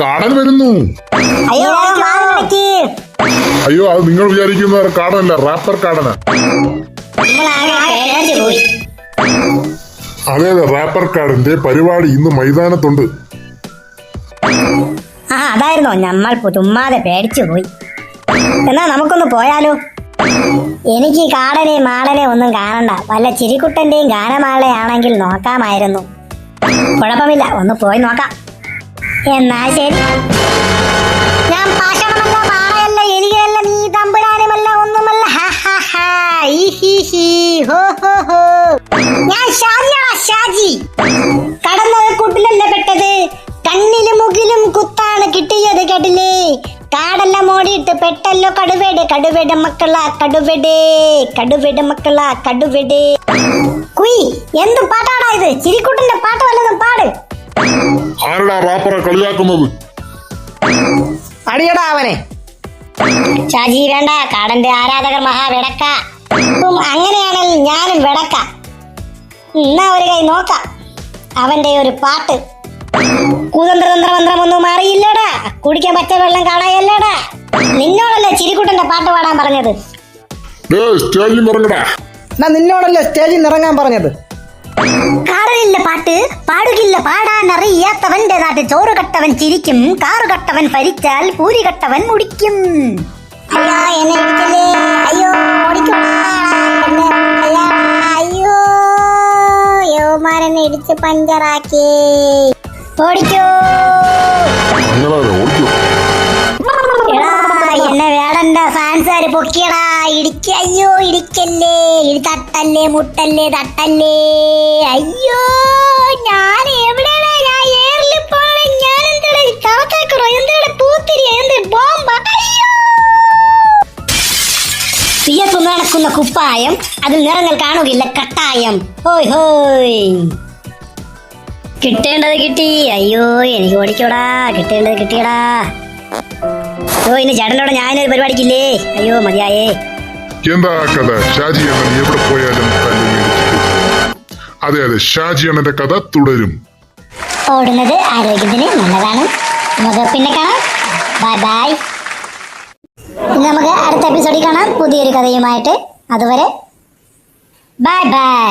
കാടൻ വരുന്നു. അയ്യോ അത് നിങ്ങൾ വിചാരിക്കുന്ന കാടനല്ല റാപ്പർ കാടന. അതെ അതെ റാപ്പർ കാടന്റെ പരിപാടി ഇന്ന് മൈതാനത്തുണ്ട്. ആ അതായിരുന്നോ? നമ്മൾ ചുമ്മാതെ പേടിച്ചു പോയി. എന്നാ നമുക്കൊന്ന് പോയാലോ? എനിക്ക് കാടനെ മാടനെ ഒന്നും കാണണ്ട. വല്ല ചിരിക്കുട്ടന്റെയും ഗാനമാളെ ആണെങ്കിൽ നോക്കാമായിരുന്നു. കുഴപ്പമില്ല ഒന്ന് പോയി നോക്കാം. എന്നാ ശരി. ഞാൻ പാഷണമല്ല മാളയല്ല എലിയല്ല നീ തമ്പുരാനുമല്ല ഒന്നുമല്ല. ഞാൻ ഷാജിയാ ഷാജി. കടന്നത് കൂട്ടിലല്ല പെട്ടത്? കണ്ണിലും മുകിലും കുത്താണ് കിട്ടിയത് കേട്ടില്ലേ കാടെല്ലാം ഓടിയിട്ട് പെട്ടല്ലോ കടുവേട് കടുവേട് മക്കള കടുവേട് കടുവേട് മക്കള കടുവേട് കുയി എന്ത് പാട്ടാടാ ഇത്? ചിരിക്കുട്ടന്റെ പാട്ട് വല്ലതും പാട്. ആരടാ റാപ്പറെ കളിയാക്കുന്നത്? അടിയടാ അവനെ. ഷാജി വേണ്ട കാടന്റെ ആരാധകർ മഹാ വെടക്ക. അങ്ങനെയാണെങ്കിൽ ഞാനും വിടക്ക. എന്നാ ഒരു കൈ നോക്കാം. അവന്റെ ഒരു പാട്ട്. കുതന്ത്രതന്ത്രമന്ത്രമൊന്നും മാറിയില്ലടാ. കുടിക്കാൻ പറ്റ വെള്ളം കാണായല്ലടാ നിന്നോടല്ലേ ചിരിക്കുട്ടന്റെ പാട്ട് പാടാൻ പറഞ്ഞത്? സ്റ്റേജിൽ നിന്നോടല്ലേ സ്റ്റേജിൽ ഇറങ്ങാൻ പറഞ്ഞത്? കാടലില്ല പാട്ട് പാടുകില്ല പാടാൻ അറിയാത്തവന്റെ നാട്ടിൽ ചോറ് കട്ടവൻ ചിരിക്കും കാറ് കട്ടവൻ ഭരിച്ചാൽ പൂരി കട്ടവൻ മുടിക്കും. അയ്യോ എന്നെ അയ്യോ അയ്യാ, യോമാരെന്നെ ഇടിച്ച് പഞ്ചറാക്കി. ഓടിക്കോ. പൊക്കിയടാ ഇടിക്ക. അയ്യോ ഇടിക്കല്ലേ ഇടി തട്ടല്ലേ മുട്ടല്ലേ തട്ടല്ലേ. അയ്യോ ഞാൻ എവിടെയാണ് ഞാൻ ഏറിൽ പോണേ. ഞാൻ എന്താണ് കണക്കാക്കണോ എന്താണ് പൂത്തിരി? എന്ത് ബോംബ? തീയത്തു നടക്കുന്ന കുപ്പായം അതിൽ നിറങ്ങൾ കാണുകയില്ല. കട്ടായം. ഹോയ് ഹോയ്. കിട്ടേണ്ടത് കിട്ടി. അയ്യോ എനിക്ക് ഓടിക്കോടാ. കിട്ടേണ്ടത് കിട്ടിയടാ. ഓ ഇനി ചേട്ടനോട് ഞാനൊരു പരിപാടിക്കില്ലേ? അയ്യോ മതിയായേ. എന്താ കഥ? ഷാജി അണ്ണൻ എവിടെ പോയാലും മേടിച്ചിട്ട് അതെ അതെ ഷാജി അണ്ണന്റെ കഥ തുടരും. ഓടുന്നത് ആരോഗ്യത്തിന് നല്ലതാണ്. നമുക്ക് പിന്നെ കാണാം. ബൈ ബൈ ഇനി നമുക്ക് അടുത്ത എപ്പിസോഡിൽ കാണാം. പുതിയൊരു കഥയുമായിട്ട്. അതുവരെ ബൈ ബൈ